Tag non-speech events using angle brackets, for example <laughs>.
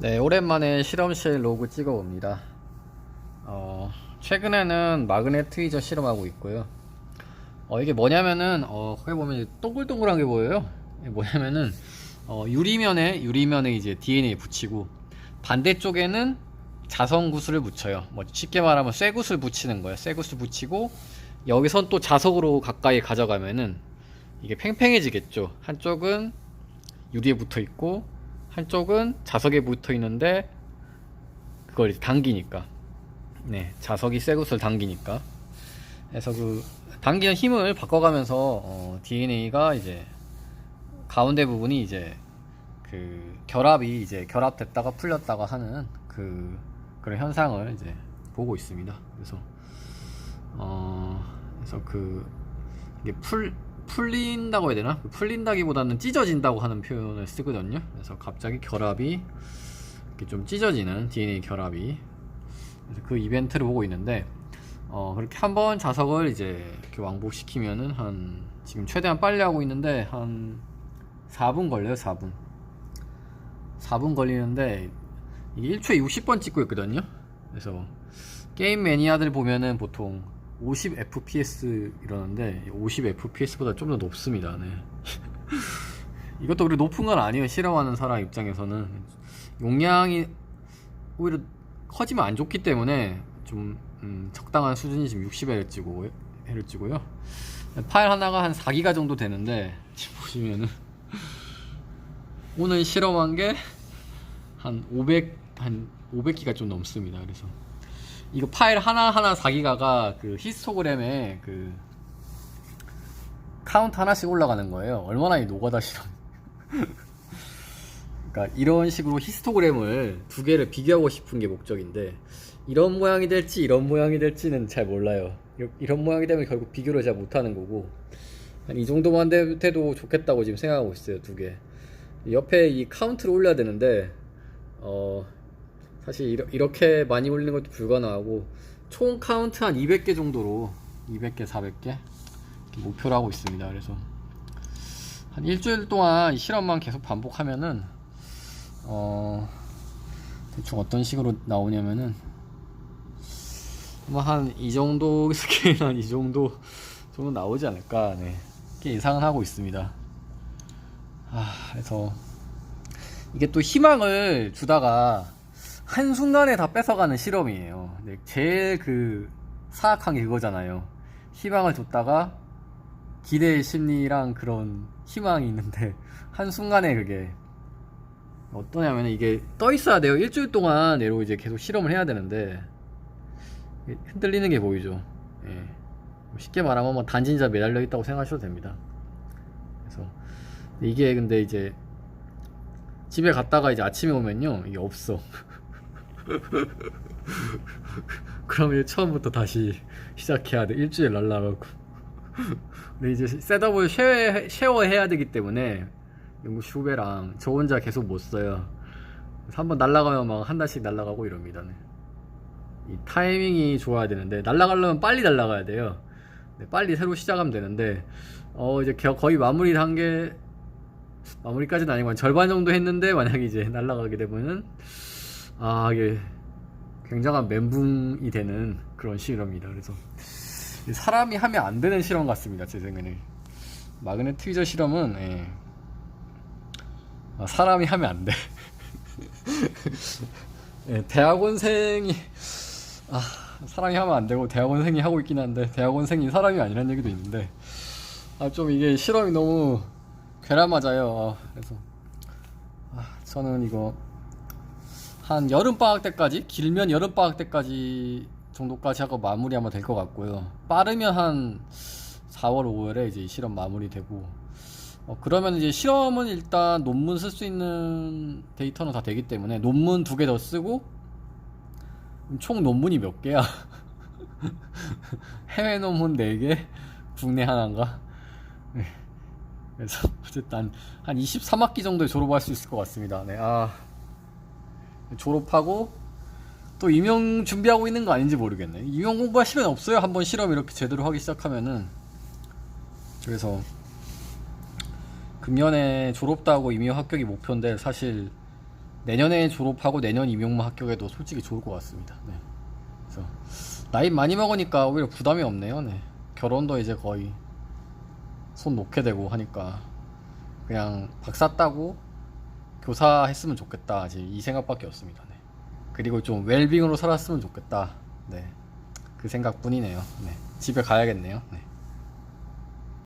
네, 오랜만에 실험실 로그 찍어봅니다. 어, 최근에는 마그넷 트위저 실험하고 있고요. 어, 이게 뭐냐면은, 어, 거기 보면 동글동글한 게 보여요. 뭐냐면은, 어, 유리면에, 유리면에 이제 DNA 붙이고, 반대쪽에는 자성구슬을 붙여요. 뭐, 쉽게 말하면 쇠구슬 붙이는 거예요. 쇠구슬 붙이고, 여기선 또 자석으로 가까이 가져가면은, 이게 팽팽해지겠죠. 한쪽은 유리에 붙어 있고, 한쪽은 자석에 붙어 있는데 그걸 당기니까 네 자석이 쇠굿을 당기니까 그래서 그 당기는 힘을 바꿔가면서 어, DNA가 이제 가운데 부분이 이제 그 결합이 이제 결합됐다가 풀렸다가 하는 그 그런 현상을 이제 보고 있습니다. 그래서 어 그래서 그 이게 풀 풀린다고 해야 되나? 그 풀린다기보다는 찢어진다고 하는 표현을 쓰거든요. 그래서 갑자기 결합이 이렇게 좀 찢어지는 DNA 결합이 그래서 그 이벤트를 보고 있는데 어 그렇게 한번 자석을 이제 이렇게 왕복시키면은 한 지금 최대한 빨리 하고 있는데 한 4분 걸려요. 4분. 4분 걸리는데 이게 1초에 60번 찍고 있거든요. 그래서 게임 매니아들 보면은 보통 50 FPS 이러는데 50 FPS보다 좀 더 높습니다. 네. <laughs> 이것도 우리 높은 건 아니에요. 실험하는 사람 입장에서는 용량이 오히려 커지면 안 좋기 때문에 좀 음, 적당한 수준이 지금 60Hz고 Hz고요. 파일 하나가 한 4기가 정도 되는데 지금 보시면은 오늘 실험한 게 한 500, 한 500기가 좀 넘습니다. 그래서 이거 파일 하나하나 4기가가 그 히스토그램에 그 카운트 하나씩 올라가는 거예요. 얼마나 이 노가다 실험. <laughs> 그러니까 이런 식으로 히스토그램을 두 개를 비교하고 싶은 게 목적인데 이런 모양이 될지 이런 모양이 될지는 잘 몰라요. 이런- 모양이 되면 결국 비교를 잘 못하는 거고 한이 정도만 돼- 돼도 좋겠다고 지금 생각하고 있어요. 두 개. 옆에 이 카운트를 올려야 되는데 어 사실 이렇게 많이 올리는 것도 불가능하고 총 카운트 한 200개 정도로 200개 400개 목표로 하고 있습니다. 그래서 한 일주일 동안 이 실험만 계속 반복하면은 어 대충 어떤 식으로 나오냐면은 뭐한이 정도 <laughs> 스케일 한 이 정도 정도 나오지 않을까 네. 이렇게 예상은 하고 있습니다. 아 그래서 이게 또 희망을 주다가 한순간에 다 뺏어가는 실험이에요. 제일 그 사악한 게 그거잖아요. 희망을 줬다가 기대의 심리랑 그런 희망이 있는데 <laughs> 한순간에 그게 어떠냐면 이게 떠 있어야 돼요. 일주일 동안 얘로 이제 계속 실험을 해야 되는데 흔들리는 게 보이죠. 예. 쉽게 말하면 뭐 단진자 매달려 있다고 생각하셔도 됩니다. 그래서 이게 근데 이제 집에 갔다가 이제 아침에 오면요 이게 없어 <laughs> 그러면 처음부터 다시 시작해야 돼. 일주일 날라가고. 근데 이제 셋업을 쉐어, 쉐어해야 되기 때문에 연구실 후배랑 저 혼자 계속 못 써요. 그래서 한번 날라가면 막 한 달씩 날라가고 이럽니다. 네. 이 타이밍이 좋아야 되는데 날라가려면 빨리 날라가야 돼요. 네, 빨리 새로 시작하면 되는데 어 이제 겨- 거의 마무리 단계 마무리까지는 아니고 한 절반 정도 했는데 만약에 이제 <laughs> 날아가게 되면은 아 이게 굉장한 멘붕이 되는 그런 실험이다. 그래서 사람이 하면 안 되는 실험 같습니다. 제 생각에는 마그넷 트위저 실험은 예. 아, 사람이 하면 안 돼. <laughs> 예, 대학원생이 아, 사람이 하면 안 되고 대학원생이 하고 있긴 한데 대학원생이 사람이 아니라는 얘기도 있는데 아 좀 이게 실험이 너무 괴람 맞아요. 아, 그래서 아, 저는 이거 한 여름 방학 때까지 길면 여름 방학 때까지 정도까지 하고 마무리 하면 될 것 같고요. 빠르면 한 4월 5월에 이제 이 실험 마무리되고 어, 그러면 이제 실험은 일단 논문 쓸 수 있는 데이터는 다 되기 때문에 논문 두 개 더 쓰고 총 논문이 몇 개야? <laughs> 해외 논문 4개, 국내 하나인가? 네. 그래서 어쨌든 한 23학기 정도에 졸업할 수 있을 것 같습니다. 네, 아 졸업하고 또 임용 준비하고 있는 거 아닌지 모르겠네. 임용 공부할 시간 없어요. 한번 실험 이렇게 제대로 하기 시작하면은 그래서 금년에 졸업도 하고 임용 합격이 목표인데 사실 내년에 졸업하고 내년 임용만 합격해도 솔직히 좋을 것 같습니다. 네. 그래서 나이 많이 먹으니까 오히려 부담이 없네요. 네. 결혼도 이제 거의 손 놓게 되고 하니까 그냥 박사 따고 교사 했으면 좋겠다. 이제 이 생각밖에 없습니다. 네. 그리고 좀 웰빙으로 살았으면 좋겠다. 네. 그 생각뿐이네요. 네. 집에 가야겠네요. 네.